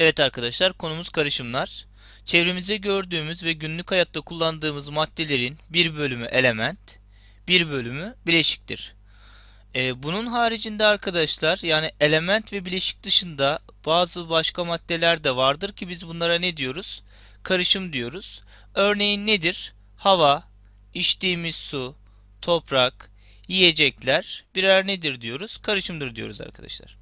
Evet arkadaşlar konumuz karışımlar. Çevremizde gördüğümüz ve günlük hayatta kullandığımız maddelerin bir bölümü element, bir bölümü bileşiktir. Ee, bunun haricinde arkadaşlar yani element ve bileşik dışında bazı başka maddeler de vardır ki biz bunlara ne diyoruz? Karışım diyoruz. Örneğin nedir? Hava, içtiğimiz su, toprak, yiyecekler birer nedir diyoruz? Karışımdır diyoruz arkadaşlar.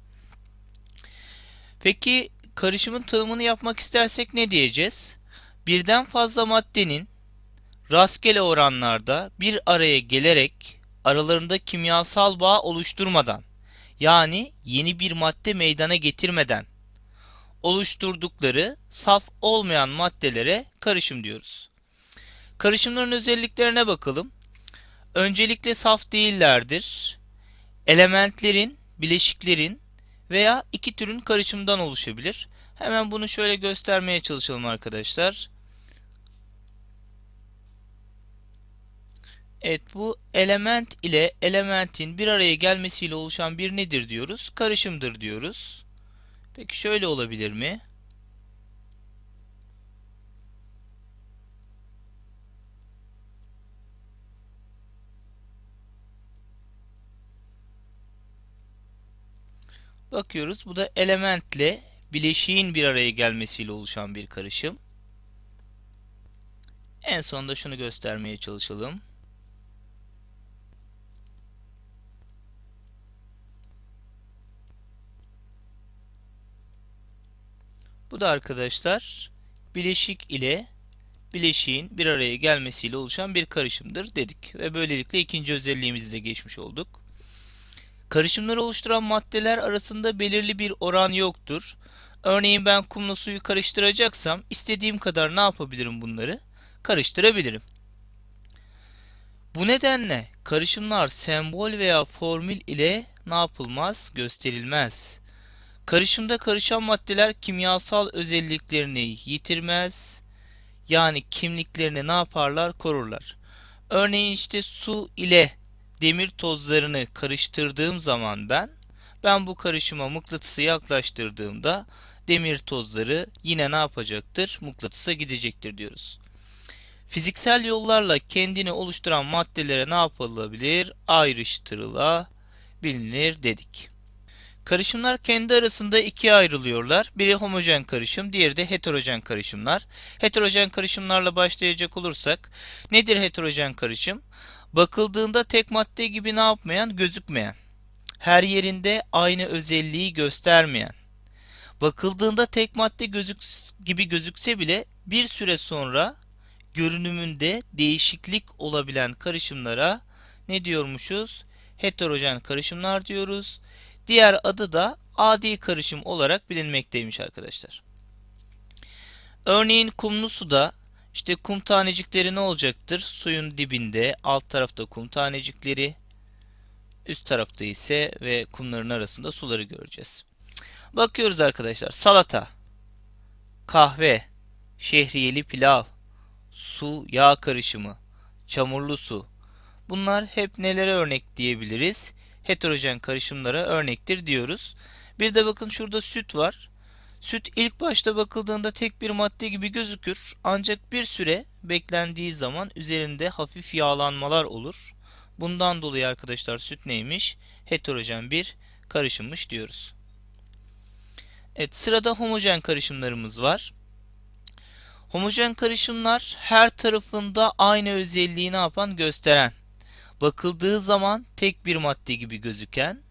Peki karışımın tanımını yapmak istersek ne diyeceğiz? Birden fazla maddenin rastgele oranlarda bir araya gelerek aralarında kimyasal bağ oluşturmadan yani yeni bir madde meydana getirmeden oluşturdukları saf olmayan maddelere karışım diyoruz. Karışımların özelliklerine bakalım. Öncelikle saf değillerdir. Elementlerin, bileşiklerin veya iki türün karışımından oluşabilir. Hemen bunu şöyle göstermeye çalışalım arkadaşlar. Evet bu element ile elementin bir araya gelmesiyle oluşan bir nedir diyoruz? Karışımdır diyoruz. Peki şöyle olabilir mi? Bakıyoruz bu da elementle bileşiğin bir araya gelmesiyle oluşan bir karışım. En sonunda şunu göstermeye çalışalım. Bu da arkadaşlar bileşik ile bileşiğin bir araya gelmesiyle oluşan bir karışımdır dedik. Ve böylelikle ikinci özelliğimizi de geçmiş olduk. Karışımları oluşturan maddeler arasında belirli bir oran yoktur. Örneğin ben kumla suyu karıştıracaksam istediğim kadar ne yapabilirim bunları? Karıştırabilirim. Bu nedenle karışımlar sembol veya formül ile ne yapılmaz? Gösterilmez. Karışımda karışan maddeler kimyasal özelliklerini yitirmez. Yani kimliklerini ne yaparlar? Korurlar. Örneğin işte su ile demir tozlarını karıştırdığım zaman ben ben bu karışıma mıknatısı yaklaştırdığımda demir tozları yine ne yapacaktır? Mıknatısa gidecektir diyoruz. Fiziksel yollarla kendini oluşturan maddelere ne yapılabilir? Ayrıştırılabilir dedik. Karışımlar kendi arasında ikiye ayrılıyorlar. Biri homojen karışım, diğeri de heterojen karışımlar. Heterojen karışımlarla başlayacak olursak nedir heterojen karışım? Bakıldığında tek madde gibi ne yapmayan, gözükmeyen. Her yerinde aynı özelliği göstermeyen. Bakıldığında tek madde gözük gibi gözükse bile bir süre sonra görünümünde değişiklik olabilen karışımlara ne diyormuşuz? Heterojen karışımlar diyoruz. Diğer adı da adi karışım olarak bilinmekteymiş arkadaşlar. Örneğin kumlu suda işte kum tanecikleri ne olacaktır? Suyun dibinde alt tarafta kum tanecikleri üst tarafta ise ve kumların arasında suları göreceğiz. Bakıyoruz arkadaşlar salata, kahve, şehriyeli pilav, su yağ karışımı, çamurlu su. Bunlar hep nelere örnek diyebiliriz? Heterojen karışımlara örnektir diyoruz. Bir de bakın şurada süt var. Süt ilk başta bakıldığında tek bir madde gibi gözükür. Ancak bir süre beklendiği zaman üzerinde hafif yağlanmalar olur. Bundan dolayı arkadaşlar süt neymiş? Heterojen bir karışımmış diyoruz. Evet sırada homojen karışımlarımız var. Homojen karışımlar her tarafında aynı özelliği ne yapan gösteren, bakıldığı zaman tek bir madde gibi gözüken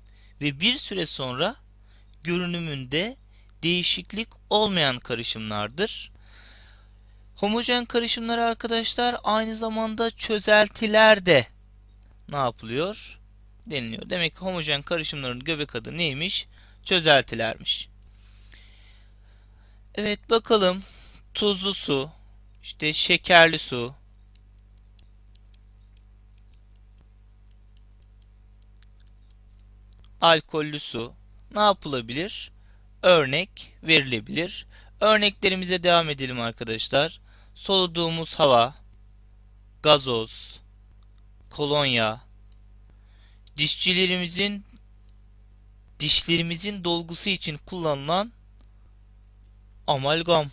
ve bir süre sonra görünümünde değişiklik olmayan karışımlardır. Homojen karışımlar arkadaşlar aynı zamanda çözeltiler de ne yapılıyor? deniliyor. Demek ki homojen karışımların göbek adı neymiş? Çözeltilermiş. Evet bakalım tuzlu su, işte şekerli su, alkollü su ne yapılabilir? Örnek verilebilir. Örneklerimize devam edelim arkadaşlar. Soluduğumuz hava, gazoz, kolonya, dişçilerimizin dişlerimizin dolgusu için kullanılan amalgam,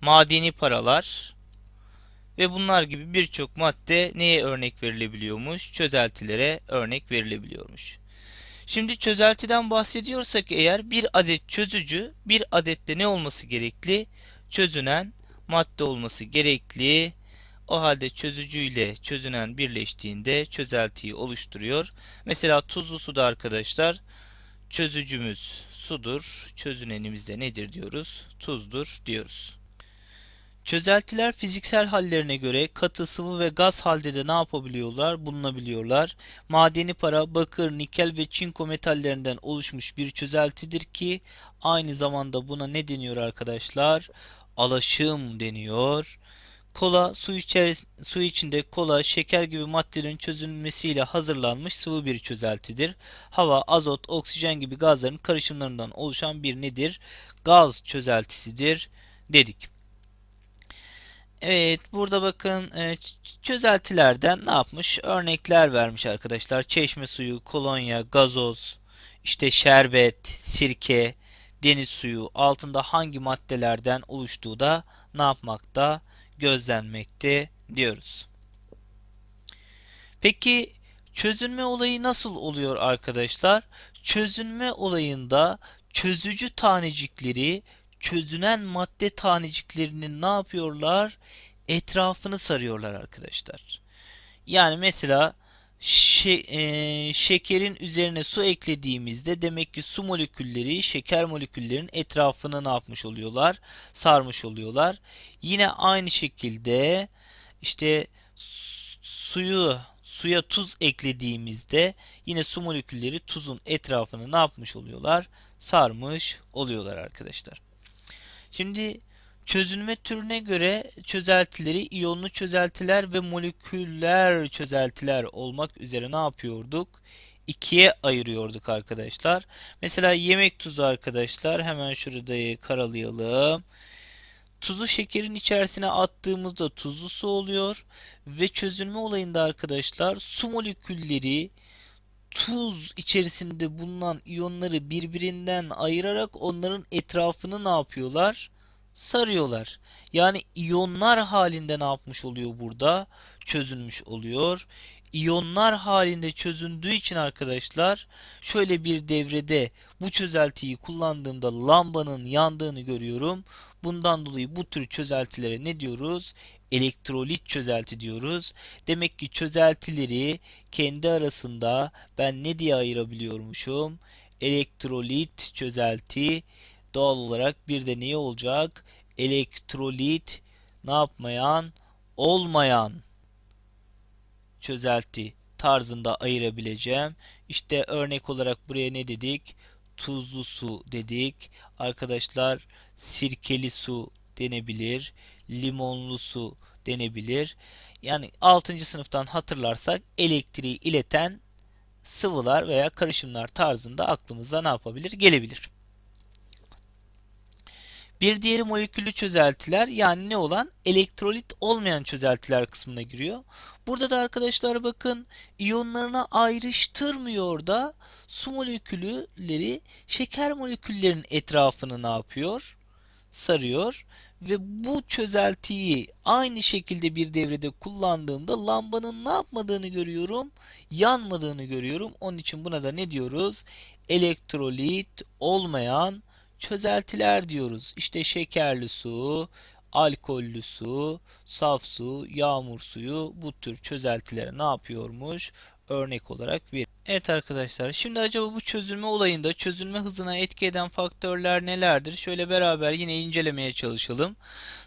madeni paralar ve bunlar gibi birçok madde neye örnek verilebiliyormuş? Çözeltilere örnek verilebiliyormuş. Şimdi çözeltiden bahsediyorsak eğer bir adet çözücü, bir adette ne olması gerekli? Çözünen madde olması gerekli. O halde çözücüyle çözünen birleştiğinde çözeltiyi oluşturuyor. Mesela tuzlu suda arkadaşlar çözücümüz sudur. Çözünenimiz de nedir diyoruz? Tuzdur diyoruz. Çözeltiler fiziksel hallerine göre katı, sıvı ve gaz halde de ne yapabiliyorlar? Bulunabiliyorlar. Madeni para, bakır, nikel ve çinko metallerinden oluşmuş bir çözeltidir ki aynı zamanda buna ne deniyor arkadaşlar? Alaşım deniyor. Kola su, su içinde kola, şeker gibi maddelerin çözülmesiyle hazırlanmış sıvı bir çözeltidir. Hava, azot, oksijen gibi gazların karışımlarından oluşan bir nedir? Gaz çözeltisidir dedik. Evet burada bakın e, çözeltilerden ne yapmış? Örnekler vermiş arkadaşlar. Çeşme suyu, kolonya, gazoz, işte şerbet, sirke, deniz suyu altında hangi maddelerden oluştuğu da ne yapmakta? Gözlenmekte diyoruz. Peki çözünme olayı nasıl oluyor arkadaşlar? Çözünme olayında çözücü tanecikleri çözünen madde taneciklerinin ne yapıyorlar? Etrafını sarıyorlar arkadaşlar. Yani mesela şe e şekerin üzerine su eklediğimizde demek ki su molekülleri şeker moleküllerin etrafını ne yapmış oluyorlar? Sarmış oluyorlar. Yine aynı şekilde işte suyu suya tuz eklediğimizde yine su molekülleri tuzun etrafını ne yapmış oluyorlar? Sarmış oluyorlar arkadaşlar. Şimdi çözünme türüne göre çözeltileri iyonlu çözeltiler ve moleküller çözeltiler olmak üzere ne yapıyorduk? İkiye ayırıyorduk arkadaşlar. Mesela yemek tuzu arkadaşlar hemen şurada karalayalım. Tuzu şekerin içerisine attığımızda tuzlu su oluyor ve çözünme olayında arkadaşlar su molekülleri tuz içerisinde bulunan iyonları birbirinden ayırarak onların etrafını ne yapıyorlar? Sarıyorlar. Yani iyonlar halinde ne yapmış oluyor burada? Çözülmüş oluyor. İyonlar halinde çözündüğü için arkadaşlar şöyle bir devrede bu çözeltiyi kullandığımda lambanın yandığını görüyorum. Bundan dolayı bu tür çözeltilere ne diyoruz? Elektrolit çözelti diyoruz. Demek ki çözeltileri kendi arasında ben ne diye ayırabiliyormuşum? Elektrolit çözelti doğal olarak bir de ne olacak? Elektrolit ne yapmayan? Olmayan çözelti tarzında ayırabileceğim. İşte örnek olarak buraya ne dedik? Tuzlu su dedik. Arkadaşlar sirkeli su denebilir limonlu su denebilir. Yani 6. sınıftan hatırlarsak elektriği ileten sıvılar veya karışımlar tarzında aklımıza ne yapabilir? Gelebilir. Bir diğeri moleküllü çözeltiler yani ne olan elektrolit olmayan çözeltiler kısmına giriyor. Burada da arkadaşlar bakın iyonlarına ayrıştırmıyor da su molekülleri şeker moleküllerinin etrafını ne yapıyor? Sarıyor ve bu çözeltiyi aynı şekilde bir devrede kullandığımda lambanın ne yapmadığını görüyorum? Yanmadığını görüyorum. Onun için buna da ne diyoruz? Elektrolit olmayan çözeltiler diyoruz. İşte şekerli su, alkollü su, saf su, yağmur suyu bu tür çözeltilere ne yapıyormuş? Örnek olarak ver. Evet arkadaşlar şimdi acaba bu çözülme olayında çözülme hızına etki eden faktörler nelerdir? Şöyle beraber yine incelemeye çalışalım.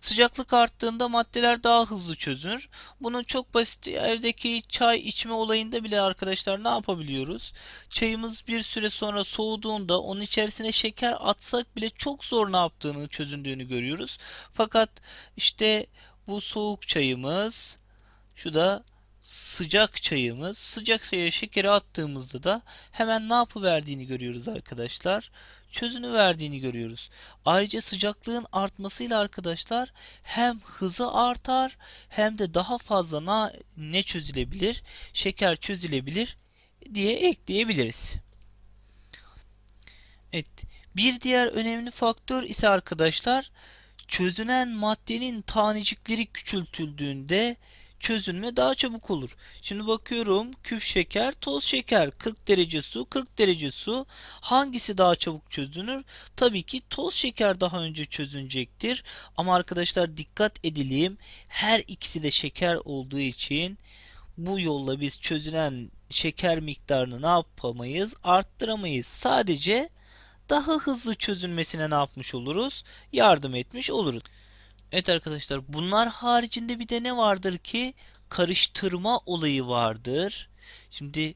Sıcaklık arttığında maddeler daha hızlı çözünür. Bunun çok basit evdeki çay içme olayında bile arkadaşlar ne yapabiliyoruz? Çayımız bir süre sonra soğuduğunda onun içerisine şeker atsak bile çok zor ne yaptığını çözündüğünü görüyoruz. Fakat işte bu soğuk çayımız şu da sıcak çayımız sıcak çaya şekeri attığımızda da hemen ne yapıverdiğini görüyoruz arkadaşlar. Çözünü verdiğini görüyoruz. Ayrıca sıcaklığın artmasıyla arkadaşlar hem hızı artar hem de daha fazla na, ne çözülebilir? Şeker çözülebilir diye ekleyebiliriz. Evet. Bir diğer önemli faktör ise arkadaşlar çözünen maddenin tanecikleri küçültüldüğünde çözünme daha çabuk olur. Şimdi bakıyorum küp şeker, toz şeker, 40 derece su, 40 derece su. Hangisi daha çabuk çözünür? Tabii ki toz şeker daha önce çözünecektir. Ama arkadaşlar dikkat edelim. Her ikisi de şeker olduğu için bu yolla biz çözünen şeker miktarını ne yapamayız? Arttıramayız. Sadece daha hızlı çözülmesine ne yapmış oluruz? Yardım etmiş oluruz. Evet arkadaşlar bunlar haricinde bir de ne vardır ki? Karıştırma olayı vardır. Şimdi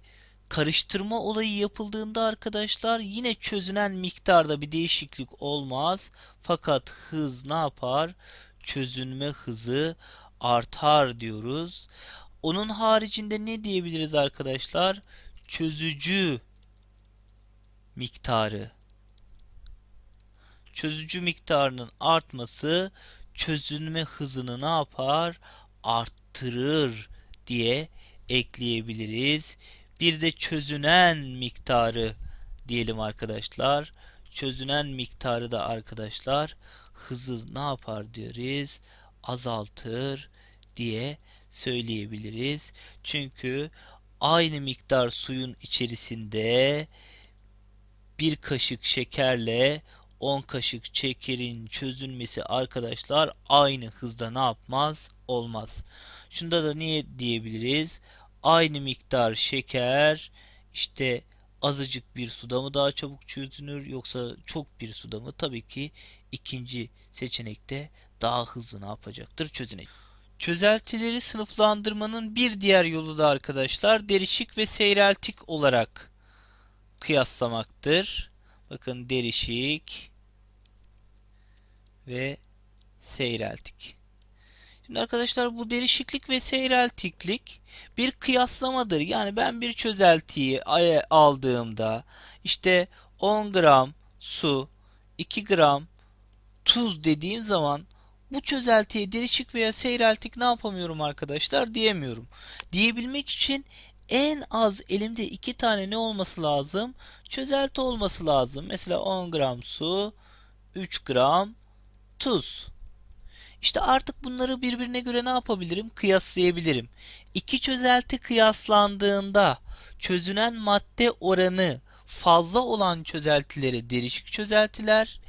karıştırma olayı yapıldığında arkadaşlar yine çözünen miktarda bir değişiklik olmaz. Fakat hız ne yapar? Çözünme hızı artar diyoruz. Onun haricinde ne diyebiliriz arkadaşlar? Çözücü miktarı. Çözücü miktarının artması çözünme hızını ne yapar? Arttırır diye ekleyebiliriz. Bir de çözünen miktarı diyelim arkadaşlar. Çözünen miktarı da arkadaşlar hızı ne yapar diyoruz? Azaltır diye söyleyebiliriz. Çünkü aynı miktar suyun içerisinde bir kaşık şekerle 10 kaşık şekerin çözülmesi arkadaşlar aynı hızda ne yapmaz? Olmaz. Şunda da niye diyebiliriz? Aynı miktar şeker işte azıcık bir suda mı daha çabuk çözünür yoksa çok bir suda mı? Tabii ki ikinci seçenekte daha hızlı ne yapacaktır? Çözünecek. Çözeltileri sınıflandırmanın bir diğer yolu da arkadaşlar derişik ve seyreltik olarak kıyaslamaktır. Bakın derişik ve seyreltik. Şimdi arkadaşlar bu derişiklik ve seyreltiklik bir kıyaslamadır. Yani ben bir çözeltiyi aldığımda işte 10 gram su, 2 gram tuz dediğim zaman bu çözeltiye derişik veya seyreltik ne yapamıyorum arkadaşlar diyemiyorum. Diyebilmek için en az elimde iki tane ne olması lazım? Çözelti olması lazım. Mesela 10 gram su, 3 gram tuz. İşte artık bunları birbirine göre ne yapabilirim? Kıyaslayabilirim. İki çözelti kıyaslandığında çözünen madde oranı fazla olan çözeltileri derişik çözeltiler,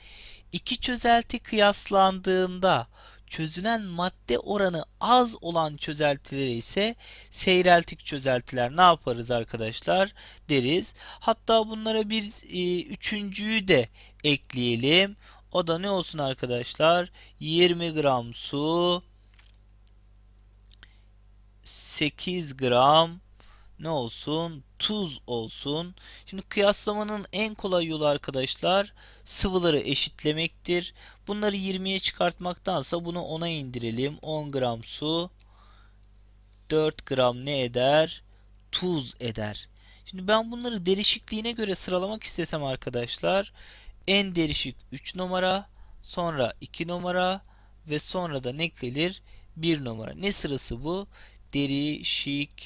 iki çözelti kıyaslandığında çözünen madde oranı az olan çözeltileri ise seyreltik çözeltiler ne yaparız arkadaşlar deriz. Hatta bunlara bir e, üçüncüyü de ekleyelim. O da ne olsun arkadaşlar? 20 gram su 8 gram ne olsun? Tuz olsun. Şimdi kıyaslamanın en kolay yolu arkadaşlar sıvıları eşitlemektir. Bunları 20'ye çıkartmaktansa bunu 10'a indirelim. 10 gram su 4 gram ne eder? Tuz eder. Şimdi ben bunları derişikliğine göre sıralamak istesem arkadaşlar en derişik 3 numara, sonra 2 numara ve sonra da ne gelir? 1 numara. Ne sırası bu? Derişiklik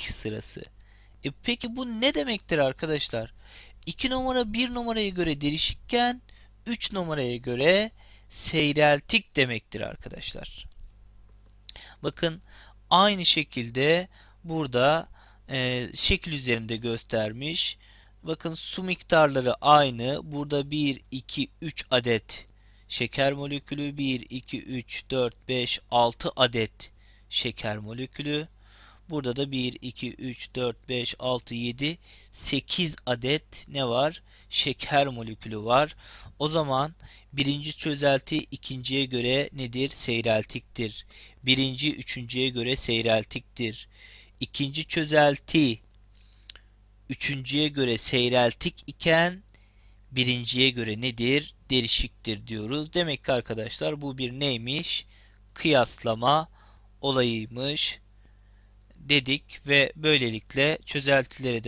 sırası. E peki bu ne demektir arkadaşlar? 2 numara 1 numaraya göre derişikken 3 numaraya göre seyreltik demektir arkadaşlar. Bakın aynı şekilde burada e, şekil üzerinde göstermiş. Bakın su miktarları aynı. Burada 1, 2, 3 adet şeker molekülü. 1, 2, 3, 4, 5, 6 adet şeker molekülü. Burada da 1, 2, 3, 4, 5, 6, 7, 8 adet ne var? Şeker molekülü var. O zaman birinci çözelti ikinciye göre nedir? Seyreltiktir. Birinci üçüncüye göre seyreltiktir. İkinci çözelti üçüncüye göre seyreltik iken birinciye göre nedir? Derişiktir diyoruz. Demek ki arkadaşlar bu bir neymiş? Kıyaslama olayıymış dedik ve böylelikle çözeltilere de